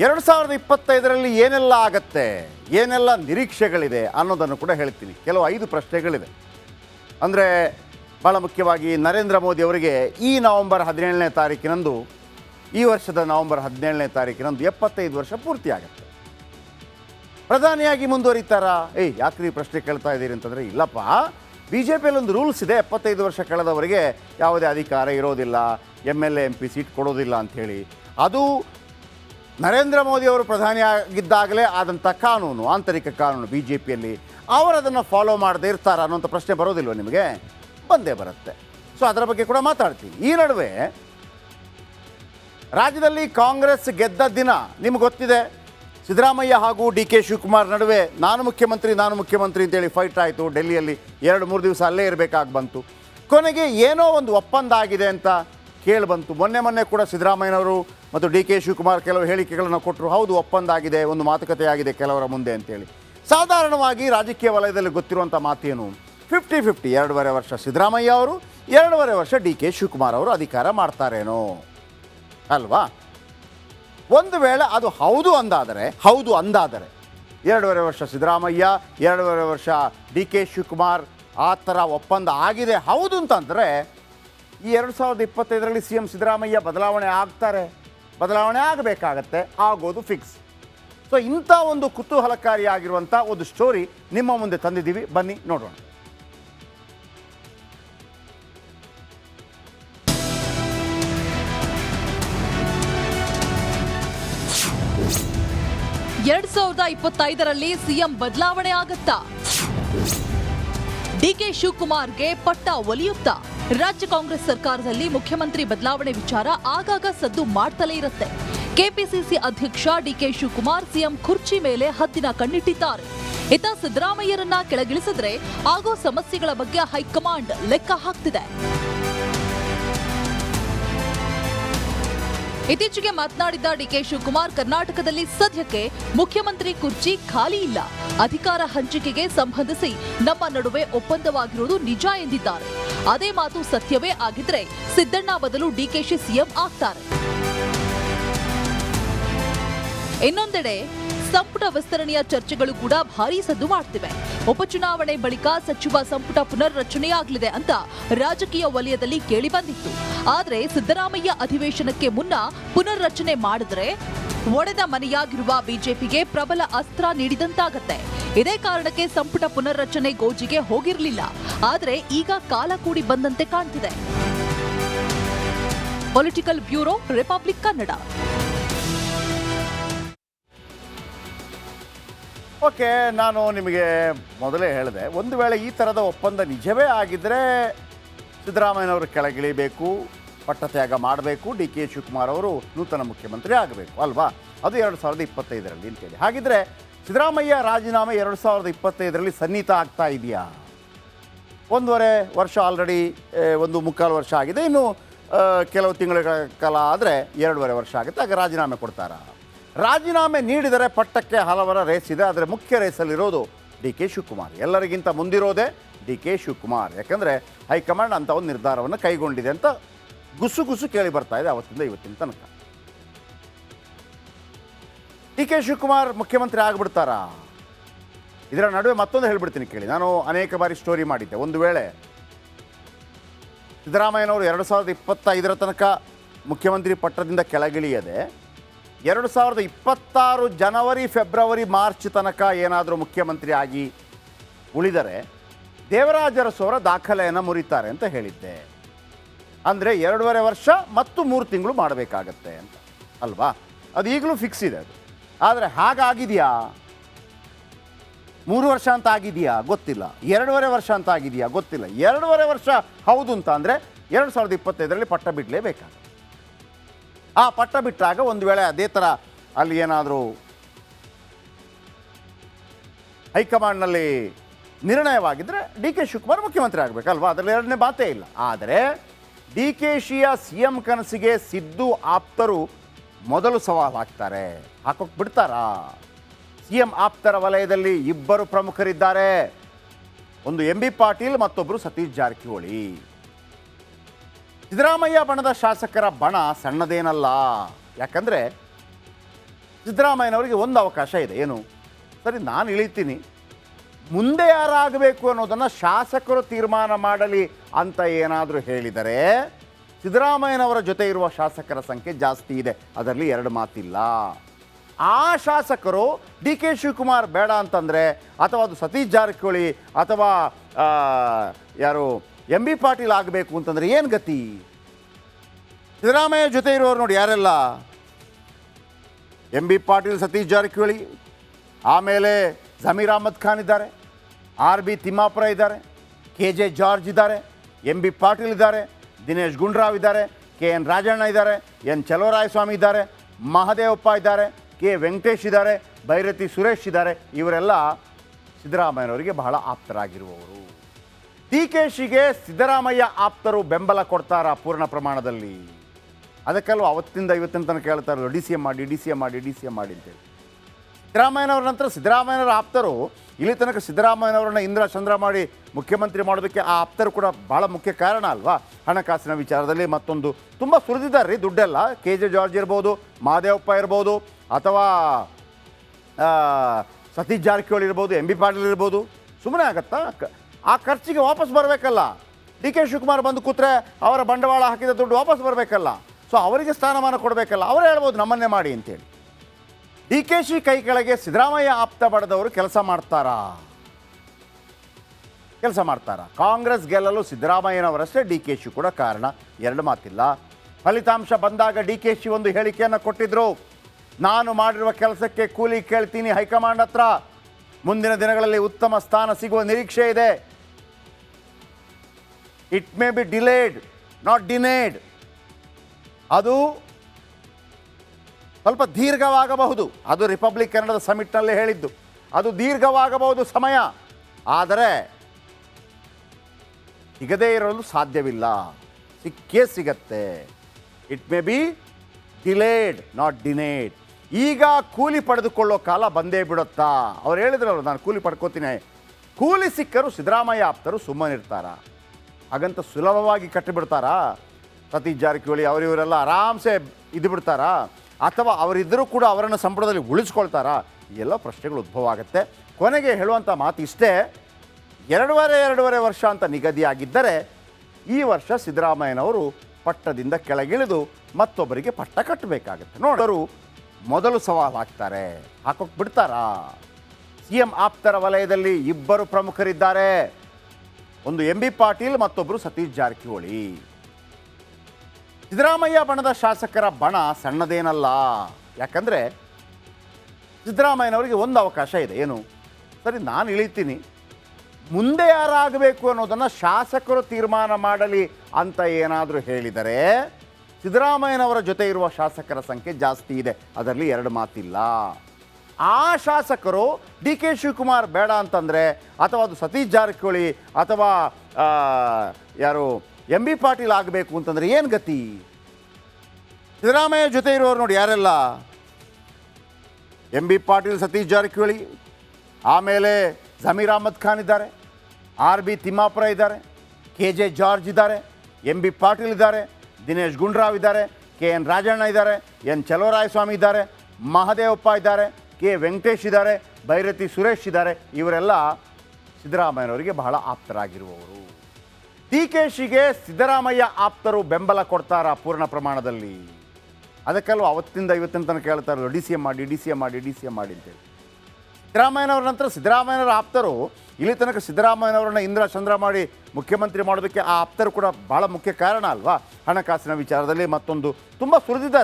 ಎರಡು ಸಾವಿರದ ಇಪ್ಪತ್ತೈದರಲ್ಲಿ ಏನೆಲ್ಲ ಆಗತ್ತೆ, ಏನೆಲ್ಲ ನಿರೀಕ್ಷೆಗಳಿದೆ ಅನ್ನೋದನ್ನು ಕೂಡ ಹೇಳ್ತೀನಿ. ಕೆಲವು ಐದು ಪ್ರಶ್ನೆಗಳಿದೆ ಅಂದರೆ ಭಾಳ ಮುಖ್ಯವಾಗಿ ನರೇಂದ್ರ ಮೋದಿ ಅವರಿಗೆ ಈ ನವೆಂಬರ್ ಹದಿನೇಳನೇ ತಾರೀಕಿನಂದು ಈ ವರ್ಷದ ನವೆಂಬರ್ ಹದಿನೇಳನೇ ತಾರೀಕಿನಂದು ಎಪ್ಪತ್ತೈದು ವರ್ಷ ಪೂರ್ತಿ ಪ್ರಧಾನಿಯಾಗಿ ಮುಂದುವರಿತಾರಾ? ಏಯ್ ಯಾಕ್ರಿ ಪ್ರಶ್ನೆ ಕೇಳ್ತಾ ಇದ್ದೀರಿ ಅಂತಂದರೆ, ಇಲ್ಲಪ್ಪ. ಬಿ ಜೆ ಪಿಯಲ್ಲಿ ಒಂದು ರೂಲ್ಸ್ ಇದೆ, ಎಪ್ಪತ್ತೈದು ವರ್ಷ ಕಳೆದವರಿಗೆ ಯಾವುದೇ ಅಧಿಕಾರ ಇರೋದಿಲ್ಲ, M L A, M P seat ಕೊಡೋದಿಲ್ಲ ಅಂಥೇಳಿ. ಅದು ನರೇಂದ್ರ ಮೋದಿ ಅವರು ಪ್ರಧಾನಿಯಾಗಿದ್ದಾಗಲೇ ಆದಂಥ ಕಾನೂನು, ಆಂತರಿಕ ಕಾನೂನು ಬಿ ಜೆ ಪಿಯಲ್ಲಿ ಅವರು ಅದನ್ನು ಫಾಲೋ ಮಾಡದೇ ಇರ್ತಾರ ಅನ್ನೋಂಥ ಪ್ರಶ್ನೆ ಬರೋದಿಲ್ವ ನಿಮಗೆ? ಬಂದೇ ಬರುತ್ತೆ. ಸೊ ಅದರ ಬಗ್ಗೆ ಕೂಡ ಮಾತಾಡ್ತೀನಿ. ಈ ನಡುವೆ ರಾಜ್ಯದಲ್ಲಿ ಕಾಂಗ್ರೆಸ್ ಗೆದ್ದ ದಿನ ನಿಮ್ಗೆ ಗೊತ್ತಿದೆ? ಸಿದ್ದರಾಮಯ್ಯ ಹಾಗೂ ಡಿ ಕೆ ಶಿವಕುಮಾರ್ ನಡುವೆ ನಾನು ಮುಖ್ಯಮಂತ್ರಿ ನಾನು ಮುಖ್ಯಮಂತ್ರಿ ಅಂತೇಳಿ ಫೈಟ್ ಆಯಿತು. ಡೆಲ್ಲಿಯಲ್ಲಿ ಎರಡು, ಮೂರು ದಿವಸ ಅಲ್ಲೇ ಇರಬೇಕಾಗಿ ಬಂತು. ಕೊನೆಗೆ ಏನೋ ಒಂದು ಒಪ್ಪಂದ ಆಗಿದೆ ಅಂತ ಕೇಳಿ ಬಂತು. ಮೊನ್ನೆ ಮೊನ್ನೆ ಕೂಡ ಸಿದ್ದರಾಮಯ್ಯನವರು ಮತ್ತು ಡಿ ಕೆ ಶಿವಕುಮಾರ್ ಕೆಲವು ಹೇಳಿಕೆಗಳನ್ನು ಕೊಟ್ಟರು. ಹೌದು ಒಪ್ಪಂದ ಆಗಿದೆ ಒಂದು ಮಾತುಕತೆ ಆಗಿದೆ ಕೆಲವರ ಮುಂದೆ ಅಂತೇಳಿ. ಸಾಧಾರಣವಾಗಿ ರಾಜಕೀಯ ವಲಯದಲ್ಲಿ ಗೊತ್ತಿರುವಂಥ ಮಾತೇನು? ಫಿಫ್ಟಿ ಫಿಫ್ಟಿ ಎರಡೂವರೆ ವರ್ಷ ಸಿದ್ದರಾಮಯ್ಯ ಅವರು, ಎರಡೂವರೆ ವರ್ಷ ಡಿ ಕೆ ಶಿವಕುಮಾರ್ ಅವರು ಅಧಿಕಾರ ಮಾಡ್ತಾರೇನೋ? ಅಲ್ವಾ? ಒಂದು ವೇಳೆ ಅದು ಹೌದು ಅಂದಾದರೆ ಹೌದು ಅಂದಾದರೆ, ಎರಡೂವರೆ ವರ್ಷ ಸಿದ್ದರಾಮಯ್ಯ, ಎರಡೂವರೆ ವರ್ಷ ಡಿ ಕೆ ಶಿವಕುಮಾರ್, ಆ ಥರ ಒಪ್ಪಂದ ಆಗಿದೆ, ಹೌದು ಅಂತಂದರೆ ಈ ಎರಡು ಸಾವಿರದ ಇಪ್ಪತ್ತೈದರಲ್ಲಿ ಸಿ ಎಂ ಸಿದ್ದರಾಮಯ್ಯ ಬದಲಾವಣೆ ಆಗ್ತಾರೆ. ಬದಲಾವಣೆ ಆಗಬೇಕಾಗತ್ತೆ. ಆಗೋದು ಫಿಕ್ಸ್ ಸೊ ಇಂಥ ಒಂದು ಕುತೂಹಲಕಾರಿಯಾಗಿರುವಂಥ ಒಂದು ಸ್ಟೋರಿ ನಿಮ್ಮ ಮುಂದೆ ತಂದಿದ್ದೀವಿ. ಬನ್ನಿ, ನೋಡೋಣ. ಎರಡ್ ಸಾವಿರದ ಇಪ್ಪತ್ತೈದರಲ್ಲಿ ಸಿಎಂ ಬದಲಾವಣೆ ಆಗತ್ತಾ? ಡಿಕೆ ಶಿವಕುಮಾರ್ಗೆ ಪಟ್ಟ ಒಲಿಯುತ್ತಾ? ರಾಜ್ಯ ಕಾಂಗ್ರೆಸ್ ಸರ್ಕಾರದಲ್ಲಿ ಮುಖ್ಯಮಂತ್ರಿ ಬದಲಾವಣೆ ವಿಚಾರ ಆಗಾಗ ಸದ್ದು ಮಾಡ್ತಲೇ ಇರುತ್ತೆ. ಕೆಪಿಸಿಸಿ ಅಧ್ಯಕ್ಷ ಡಿಕೆ ಶಿವಕುಮಾರ್ ಸಿಎಂ ಕುರ್ಚಿ ಮೇಲೆ ಹದ್ದಿನ ಕಣ್ಣಿಟ್ಟಿದ್ದಾರೆ. ಇತ ಸಿದ್ದರಾಮಯ್ಯರನ್ನ ಕೆಳಗಿಳಿಸಿದ್ರೆ ಆಗೋ ಸಮಸ್ಯೆಗಳ ಬಗ್ಗೆ ಹೈಕಮಾಂಡ್ ಲೆಕ್ಕ ಹಾಕ್ತಿದೆ. ಇತ್ತೀಚೆಗೆ ಮಾತನಾಡಿದ್ದ ಡಿಕೆ ಶಿವಕುಮಾರ್ ಕರ್ನಾಟಕದಲ್ಲಿ ಸದ್ಯಕ್ಕೆ ಮುಖ್ಯಮಂತ್ರಿ ಕುರ್ಚಿ ಖಾಲಿ ಇಲ್ಲ. ಅಧಿಕಾರ ಹಂಚಿಕೆಗೆ ಸಂಬಂಧಿಸಿ ನಮ್ಮ ನಡುವೆ ಒಪ್ಪಂದವಾಗಿರುವುದು ನಿಜ ಎಂದಿದ್ದಾರೆ. ಅದೇ ಮಾತು ಸತ್ಯವೇ ಆಗಿದ್ರೆ ಸಿದ್ದಣ್ಣ ಬದಲು ಡಿಕೆಶಿ ಸಿಎಂ ಆಗ್ತಾರೆ. ಇನ್ನೊಂದೆಡೆ ಸಂಪುಟ ವಿಸ್ತರಣೆಯ ಚರ್ಚೆಗಳು ಕೂಡ ಭಾರೀ ಸದ್ದು ಮಾಡ್ತಿವೆ. ಉಪಚುನಾವಣೆ ಬಳಿಕ ಸಚಿವ ಸಂಪುಟ ಪುನರ್ರಚನೆಯಾಗಲಿದೆ ಅಂತ ರಾಜಕೀಯ ವಲಯದಲ್ಲಿ ಕೇಳಿಬಂದಿತ್ತು ಆದರೆ ಸಿದ್ದರಾಮಯ್ಯ ಅಧಿವೇಶನಕ್ಕೆ ಮುನ್ನ ಪುನರ್ರಚನೆ ಮಾಡಿದ್ರೆ ಒಡೆದ ಮನೆಯಾಗಿರುವ ಬಿಜೆಪಿಗೆ ಪ್ರಬಲ ಅಸ್ತ್ರ ನೀಡಿದಂತಾಗತ್ತೆ. ಇದೇ ಕಾರಣಕ್ಕೆ ಸಂಪುಟ ಪುನರ್ರಚನೆ ಗೋಜಿಗೆ ಹೋಗಿರಲಿಲ್ಲ. ಆದರೆ ಈಗ ಕಾಲ ಕೂಡಿ ಬಂದಂತೆ ಕಾಣ್ತಿದೆ. Political bureau, Republic Kannada. Okay, ನಾನು ನಿಮಗೆ ಮೊದಲೇ ಹೇಳಿದೆ. ಒಂದು ವೇಳೆ ಈ ಥರದ ಒಪ್ಪಂದ ನಿಜವೇ ಆಗಿದ್ದರೆ ಸಿದ್ದರಾಮಯ್ಯನವರು ಕೆಳಗಿಳಿಬೇಕು. ಪಟ್ಟತ್ಯಾಗ ಮಾಡಬೇಕು. ಡಿ ಕೆ ಶಿವಕುಮಾರ್ ಅವರು ನೂತನ ಮುಖ್ಯಮಂತ್ರಿ ಆಗಬೇಕು. ಅಲ್ವಾ? ಅದು ಎರಡು ಸಾವಿರದ ಇಪ್ಪತ್ತೈದರಲ್ಲಿ ಅಂತೇಳಿ. ಹಾಗಿದ್ರೆ ಸಿದ್ದರಾಮಯ್ಯ ರಾಜೀನಾಮೆ ಎರಡು ಸಾವಿರದ ಇಪ್ಪತ್ತೈದರಲ್ಲಿ ಸನ್ನಿಹಿತ ಆಗ್ತಾ ಇದೆಯಾ? ಒಂದೂವರೆ ವರ್ಷ ಆಲ್ರೆಡಿ ಒಂದು ಮುಕ್ಕಾಲು ವರ್ಷ ಆಗಿದೆ. ಇನ್ನು ಕೆಲವು ತಿಂಗಳ ಕಾಲ ಆದರೆ ಎರಡೂವರೆ ವರ್ಷ ಆಗುತ್ತೆ. ಆಗ ರಾಜೀನಾಮೆ ಕೊಡ್ತಾರಾ? ರಾಜೀನಾಮೆ ನೀಡಿದರೆ ಪಟ್ಟಕ್ಕೆ ಹಲವರ ರೇಸ್ ಇದೆ. ಆದರೆ ಮುಖ್ಯ ರೇಸಲ್ಲಿರೋದು ಡಿ ಕೆ ಶಿವಕುಮಾರ್. ಎಲ್ಲರಿಗಿಂತ ಮುಂದಿರೋದೇ ಡಿ ಕೆ ಶಿವಕುಮಾರ್. ಯಾಕಂದರೆ ಹೈಕಮಾಂಡ್ ಅಂತ ಒಂದು ನಿರ್ಧಾರವನ್ನು ಕೈಗೊಂಡಿದೆ ಅಂತ ಗುಸು ಗುಸು ಕೇಳಿ ಬರ್ತಾ ಇದೆ ಅವತ್ತಿಂದ ಇವತ್ತಿನ ತನಕ. ಡಿ ಕೆ ಶಿವಕುಮಾರ್ ಮುಖ್ಯಮಂತ್ರಿ ಆಗ್ಬಿಡ್ತಾರಾ? ಇದರ ನಡುವೆ ಮತ್ತೊಂದು ಹೇಳ್ಬಿಡ್ತೀನಿ ಕೇಳಿ. ನಾನು ಅನೇಕ ಬಾರಿ ಸ್ಟೋರಿ ಮಾಡಿದ್ದೆ. ಒಂದು ವೇಳೆ ಸಿದ್ದರಾಮಯ್ಯನವರು ಎರಡು ಸಾವಿರದ ಇಪ್ಪತ್ತೈದರ ತನಕ ಮುಖ್ಯಮಂತ್ರಿ ಪಟ್ಟದಿಂದ ಕೆಳಗಿಳಿಯದೆ, ಎರಡು ಸಾವಿರದ ಇಪ್ಪತ್ತಾರು ಜನವರಿ, ಫೆಬ್ರವರಿ, ಮಾರ್ಚ್ ತನಕ ಏನಾದರೂ ಮುಖ್ಯಮಂತ್ರಿ ಆಗಿ ಉಳಿದರೆ ದೇವರಾಜರ ಅರಸು ದಾಖಲೆಯನ್ನು ಮುರಿತಾರೆ ಅಂತ ಹೇಳಿದ್ದೆ. ಅಂದರೆ ಎರಡೂವರೆ ವರ್ಷ ಮತ್ತು ಮೂರು ತಿಂಗಳು ಮಾಡಬೇಕಾಗತ್ತೆ ಅಂತ. ಅಲ್ವಾ? ಅದು ಈಗಲೂ ಫಿಕ್ಸ್ ಇದೆ ಅದು. ಆದರೆ ಹಾಗಾಗಿದೆಯಾ? ಮೂರು ವರ್ಷ ಅಂತ ಆಗಿದೆಯಾ? ಗೊತ್ತಿಲ್ಲ. ಎರಡೂವರೆ ವರ್ಷ ಅಂತ ಆಗಿದೆಯಾ? ಗೊತ್ತಿಲ್ಲ. ಎರಡೂವರೆ ವರ್ಷ ಹೌದು ಅಂತ ಅಂದರೆ ಎರಡು ಸಾವಿರದ ಇಪ್ಪತ್ತೈದರಲ್ಲಿ ಪಟ್ಟ ಬಿಡಲೇಬೇಕಾಗುತ್ತೆ. ಆ ಪಟ್ಟ ಬಿಟ್ಟಾಗ ಒಂದು ವೇಳೆ ಅದೇ ಥರ ಅಲ್ಲಿ ಏನಾದರೂ ಹೈಕಮಾಂಡ್ನಲ್ಲಿ ನಿರ್ಣಯವಾಗಿದ್ದರೆ ಡಿ ಕೆ ಶಿವಕುಮಾರ್ ಮುಖ್ಯಮಂತ್ರಿ ಆಗಬೇಕಲ್ವಾ ಅದರಲ್ಲಿ ಎರಡನೇ ಮಾತೇ ಇಲ್ಲ. ಆದರೆ ಡಿ ಕೆ ಶಿಯ ಸಿ ಎಂ ಕನಸಿಗೆ ಸಿದ್ದು ಆಪ್ತರು ಮೊದಲು ಸವಾಲು ಹಾಕ್ತಾರೆ. ಹಾಕೋಕ್ ಬಿಡ್ತಾರಾ? ಸಿ ಎಂ ಆಪ್ತರ ವಲಯದಲ್ಲಿ ಇಬ್ಬರು ಪ್ರಮುಖರಿದ್ದಾರೆ. ಒಂದು ಎಂ ಬಿ ಪಾಟೀಲ್ ಮತ್ತೊಬ್ಬರು ಸತೀಶ್ ಜಾರಕಿಹೊಳಿ. ಸಿದ್ದರಾಮಯ್ಯ ಬಣದ ಶಾಸಕರ ಬಣ ಸಣ್ಣದೇನಲ್ಲ. ಯಾಕಂದರೆ ಸಿದ್ದರಾಮಯ್ಯನವರಿಗೆ ಒಂದು ಅವಕಾಶ ಇದೆ. ಏನು? ಸರಿ, ನಾನು ಇಳಿತೀನಿ. ಮುಂದೆ ಯಾರಾಗಬೇಕು ಅನ್ನೋದನ್ನು ಶಾಸಕರು ತೀರ್ಮಾನ ಮಾಡಲಿ ಅಂತ ಏನಾದರೂ ಹೇಳಿದರೆ ಸಿದ್ದರಾಮಯ್ಯನವರ ಜೊತೆ ಇರುವ ಶಾಸಕರ ಸಂಖ್ಯೆ ಜಾಸ್ತಿ ಇದೆ. ಅದರಲ್ಲಿ ಎರಡು ಮಾತಿಲ್ಲ. ಆ ಶಾಸಕರು ಡಿ ಕೆ ಶಿವಕುಮಾರ್ ಬೇಡ ಅಂತಂದರೆ ಅಥವಾ ಅದು ಸತೀಶ್ ಜಾರಕಿಹೊಳಿ ಅಥವಾ ಯಾರು ಎಂ ಬಿ ಪಾಟೀಲ್ ಆಗಬೇಕು ಅಂತಂದರೆ ಏನು ಗತಿ? ಸಿದ್ದರಾಮಯ್ಯ ಜೊತೆ ಇರೋರು ನೋಡಿ ಯಾರೆಲ್ಲ? M B Patil, Satish Jarkiholi. ಆಮೇಲೆ ಜಮೀರ್ ಅಹಮದ್ ಖಾನ್ ಇದ್ದಾರೆ, ಆರ್ ಬಿ ತಿಮ್ಮಾಪುರ ಇದ್ದಾರೆ, ಕೆ ಜೆ ಜಾರ್ಜ್ ಇದ್ದಾರೆ, ಎಂ ಬಿ ಪಾಟೀಲ್ ಇದ್ದಾರೆ, ದಿನೇಶ್ ಗುಂಡ್ರಾವ್ ಇದ್ದಾರೆ, ಕೆ ಎನ್ ರಾಜಣ್ಣ ಇದ್ದಾರೆ, ಎನ್ ಚಲವರಾಯಸ್ವಾಮಿ ಇದ್ದಾರೆ ಮಹದೇವಪ್ಪ ಇದ್ದಾರೆ, ಕೆ ವೆಂಕಟೇಶ್ ಇದ್ದಾರೆ ಭೈರತಿ ಸುರೇಶ್ ಇದ್ದಾರೆ, ಇವರೆಲ್ಲ ಸಿದ್ದರಾಮಯ್ಯನವರಿಗೆ ಬಹಳ ಆಪ್ತರಾಗಿರುವವರು. ಟಿ ಕೆ ಶಿಗೆ ಸಿದ್ದರಾಮಯ್ಯ ಆಪ್ತರು ಬೆಂಬಲ ಕೊಡ್ತಾರಾ ಪೂರ್ಣ ಪ್ರಮಾಣದಲ್ಲಿ? ಅದಕ್ಕಲ್ವ ಅವತ್ತಿಂದ ಇವತ್ತಿನ ತನಕ ಕೇಳ್ತಾ ಇರೋದು, ಡಿ ಸಿ ಎಂ ಮಾಡಿ, ಡಿ ಸಿ ಎಂ ಮಾಡಿ, ಡಿ ಸಿ ಎಂ ಮಾಡಿ ಅಂತೇಳಿ. ಸಿದ್ದರಾಮಯ್ಯನವ್ರ ನಂತರ ಸಿದ್ದರಾಮಯ್ಯನವರ ಆಪ್ತರು, ಇಲ್ಲಿ ತನಕ ಸಿದ್ದರಾಮಯ್ಯನವರನ್ನ ಇಂದಿರಾ ಚಂದ್ರ ಮಾಡಿ ಮುಖ್ಯಮಂತ್ರಿ ಮಾಡೋದಕ್ಕೆ ಆ ಆಪ್ತರು ಕೂಡ ಭಾಳ ಮುಖ್ಯ ಕಾರಣ ಅಲ್ವಾ? ಹಣಕಾಸಿನ ವಿಚಾರದಲ್ಲಿ ಮತ್ತೊಂದು ತುಂಬ ಸುರಿದಿದ್ದಾರೆ ರೀ ದುಡ್ಡೆಲ್ಲ. ಕೆ ಜೆ ಜಾರ್ಜ್ ಇರ್ಬೋದು ಮಹಾದೇವಪ್ಪ ಇರ್ಬೋದು, ಅಥವಾ ಸತೀಶ್ ಜಾರಕಿಹೊಳಿ ಇರ್ಬೋದು, ಎಂ ಬಿ ಪಾಟೀಲ್ ಇರ್ಬೋದು. ಸುಮ್ಮನೆ ಆಗತ್ತಾ? ಆ ಖರ್ಚಿಗೆ ವಾಪಸ್ ಬರಬೇಕಲ್ಲ. ಡಿ ಕೆ ಶಿವಕುಮಾರ್ ಬಂದು ಕೂತ್ರೆ ಅವರ ಬಂಡವಾಳ ಹಾಕಿದ ದುಡ್ಡು ವಾಪಸ್ ಬರಬೇಕಲ್ಲ. ಸೊ ಅವರಿಗೆ ಸ್ಥಾನಮಾನ ಕೊಡಬೇಕಲ್ಲ. ಅವರೇ ಹೇಳ್ಬೋದು ನಮ್ಮನ್ನೇ ಮಾಡಿ ಅಂತೇಳಿ. ಡಿ ಕೆ ಶಿ ಕೈ ಕೆಳಗೆ ಸಿದ್ದರಾಮಯ್ಯ ಆಪ್ತ ಬಡದವರು ಕೆಲಸ ಮಾಡ್ತಾರಾ. ಕೆಲಸ ಮಾಡ್ತಾರಾ. ಕಾಂಗ್ರೆಸ್ ಗೆಲ್ಲಲು ಸಿದ್ದರಾಮಯ್ಯನವರಷ್ಟೇ ಡಿ ಕೆ ಶಿ ಕೂಡ ಕಾರಣ. ಎರಡು ಮಾತಿಲ್ಲ. ಫಲಿತಾಂಶ ಬಂದಾಗ ಡಿ ಕೆ ಶಿ ಒಂದು ಹೇಳಿಕೆಯನ್ನು ಕೊಟ್ಟಿದ್ರು. ನಾನು ಮಾಡಿರುವ ಕೆಲಸಕ್ಕೆ ಕೂಲಿ ಕೇಳ್ತೀನಿ ಹೈಕಮಾಂಡ್ ಹತ್ರ. ಮುಂದಿನ ದಿನಗಳಲ್ಲಿ ಉತ್ತಮ ಸ್ಥಾನ ಸಿಗುವ ನಿರೀಕ್ಷೆ ಇದೆ. It may be delayed not denied ಅದು ಸ್ವಲ್ಪ ದೀರ್ಘವಾಗಬಹುದು. ಅದು ರಿಪಬ್ಲಿಕ್ ಕನ್ನಡದ ಸಮಿಟ್ನಲ್ಲೇ ಹೇಳಿದ್ದು. ಅದು ದೀರ್ಘವಾಗಬಹುದು ಸಮಯ. ಆದರೆ ಸಿಗದೇ ಇರಲು ಸಾಧ್ಯವಿಲ್ಲ. ಸಿಕ್ಕೇ ಸಿಗತ್ತೆ. It may be delayed not denied ಈಗ ಕೂಲಿ ಪಡೆದುಕೊಳ್ಳೋ ಕಾಲ ಬಂದೇ ಬಿಡುತ್ತಾ? ಅವ್ರು ಹೇಳಿದ್ರಲ್ಲ, ನಾನು ಕೂಲಿ ಪಡ್ಕೋತೀನಿ. ಕೂಲಿ ಸಿಕ್ಕರು, ಸಿದ್ದರಾಮಯ್ಯ ಆಪ್ತರು ಸುಮ್ಮನಿರ್ತಾರ ಹಾಗಂತ ಸುಲಭವಾಗಿ ಕಟ್ಟಿಬಿಡ್ತಾರಾ? ಸತೀಶ್ ಜಾರಕಿಹೊಳಿ ಅವರಿವರೆಲ್ಲ ಆರಾಮ್ಸೆ ಇದ್ದು ಬಿಡ್ತಾರಾ? ಅಥವಾ ಅವರಿದ್ದರೂ ಕೂಡ ಅವರನ್ನು ಸಂಪುಟದಲ್ಲಿ ಉಳಿಸ್ಕೊಳ್ತಾರಾ? ಎಲ್ಲ ಪ್ರಶ್ನೆಗಳು ಉದ್ಭವ ಆಗುತ್ತೆ. ಕೊನೆಗೆ ಹೇಳುವಂಥ ಮಾತು ಇಷ್ಟೇ ಎರಡೂವರೆ ಎರಡೂವರೆ ವರ್ಷ ಅಂತ ನಿಗದಿಯಾಗಿದ್ದರೆ ಈ ವರ್ಷ ಸಿದ್ದರಾಮಯ್ಯನವರು ಪಟ್ಟದಿಂದ ಕೆಳಗಿಳಿದು ಮತ್ತೊಬ್ಬರಿಗೆ ಪಟ್ಟ ಕಟ್ಟಬೇಕಾಗತ್ತೆ. ನೋಡೋರು ಮೊದಲು ಸವಾಲು ಹಾಕ್ತಾರೆ ಹಾಕೋಕ್ ಬಿಡ್ತಾರಾ? ಸಿ ಎಂ ಆಪ್ತರ ವಲಯದಲ್ಲಿ ಇಬ್ಬರು ಪ್ರಮುಖರಿದ್ದಾರೆ. ಒಂದು ಎಂ ಬಿ ಪಾಟೀಲ್ ಮತ್ತೊಬ್ಬರು ಸತೀಶ್ ಜಾರಕಿಹೊಳಿ. ಸಿದ್ದರಾಮಯ್ಯ ಬಣದ ಶಾಸಕರ ಬಣ ಸಣ್ಣದೇನಲ್ಲ. ಯಾಕಂದರೆ ಸಿದ್ದರಾಮಯ್ಯನವರಿಗೆ ಒಂದು ಅವಕಾಶ ಇದೆ. ಏನು? ಸರಿ, ನಾನು ಇಳಿತೀನಿ. ಮುಂದೆ ಯಾರಾಗಬೇಕು ಅನ್ನೋದನ್ನು ಶಾಸಕರು ತೀರ್ಮಾನ ಮಾಡಲಿ ಅಂತ ಏನಾದರೂ ಹೇಳಿದರೆ ಸಿದ್ದರಾಮಯ್ಯನವರ ಜೊತೆ ಇರುವ ಶಾಸಕರ ಸಂಖ್ಯೆ ಜಾಸ್ತಿ ಇದೆ. ಅದರಲ್ಲಿ ಎರಡು ಮಾತಿಲ್ಲ. ಆ ಶಾಸಕರು ಡಿ ಕೆ ಶಿವಕುಮಾರ್ ಬೇಡ ಅಂತಂದರೆ, ಅಥವಾ ಅದು ಸತೀಶ್ ಜಾರಕಿಹೊಳಿ, ಅಥವಾ ಯಾರು ಎಂ ಬಿ ಪಾಟೀಲ್ ಆಗಬೇಕು ಅಂತಂದರೆ ಏನು ಗತಿ? ಸಿದ್ದರಾಮಯ್ಯ ಜೊತೆ ಇರೋರು ನೋಡಿ ಯಾರೆಲ್ಲ? ಎಂ ಬಿ ಪಾಟೀಲ್, ಸತೀಶ್ ಜಾರಕಿಹೊಳಿ, ಆಮೇಲೆ ಜಮೀರ್ ಅಹಮದ್ ಖಾನ್ ಇದ್ದಾರೆ, ಆರ್ ಬಿ ತಿಮ್ಮಾಪುರ ಇದ್ದಾರೆ, ಕೆ ಜೆ ಜಾರ್ಜ್ ಇದ್ದಾರೆ, ಎಂ ಬಿ ಪಾಟೀಲ್ ಇದ್ದಾರೆ, ದಿನೇಶ್ ಗುಂಡ್ರಾವ್ ಇದ್ದಾರೆ, ಕೆ ಎನ್ ರಾಜಣ್ಣ ಇದ್ದಾರೆ, ಎನ್ ಚಲವರಾಯಸ್ವಾಮಿ ಇದ್ದಾರೆ, ಮಹದೇವಪ್ಪ ಇದ್ದಾರೆ, ಕೆ ವೆಂಕಟೇಶ್ ಇದ್ದಾರೆ ಭೈರತಿ ಸುರೇಶ್ ಇದ್ದಾರೆ, ಇವರೆಲ್ಲ ಸಿದ್ದರಾಮಯ್ಯನವರಿಗೆ ಬಹಳ ಆಪ್ತರಾಗಿರುವವರು. ಡಿ ಕೆ ಸಿದ್ದರಾಮಯ್ಯ ಆಪ್ತರು ಬೆಂಬಲ ಕೊಡ್ತಾರಾ ಪೂರ್ಣ ಪ್ರಮಾಣದಲ್ಲಿ? ಅದಕ್ಕಲ್ವ ಅವತ್ತಿಂದ ಇವತ್ತಿನ ತನಕ ಕೇಳ್ತಾ ಇರೋದು, ಡಿ ಸಿ ಎಂ ಮಾಡಿ, ಡಿ ಸಿ ಎಂ ಮಾಡಿ, ಡಿ ಸಿ ಎಂ ಮಾಡಿ ಅಂತೇಳಿ. ಸಿದ್ದರಾಮಯ್ಯನವ್ರ ನಂತರ ಸಿದ್ದರಾಮಯ್ಯನವರ ಆಪ್ತರು, ಇಲ್ಲಿ ತನಕ ಸಿದ್ದರಾಮಯ್ಯನವರನ್ನ ಇಂದಿರಾ ಚಂದ್ರ ಮಾಡಿ ಮುಖ್ಯಮಂತ್ರಿ ಮಾಡೋದಕ್ಕೆ ಆ ಆಪ್ತರು ಕೂಡ ಭಾಳ ಮುಖ್ಯ ಕಾರಣ ಅಲ್ವಾ? ಹಣಕಾಸಿನ ವಿಚಾರದಲ್ಲಿ ಮತ್ತೊಂದು ತುಂಬ ಸುರಿದಿದ್ದಾರೆ.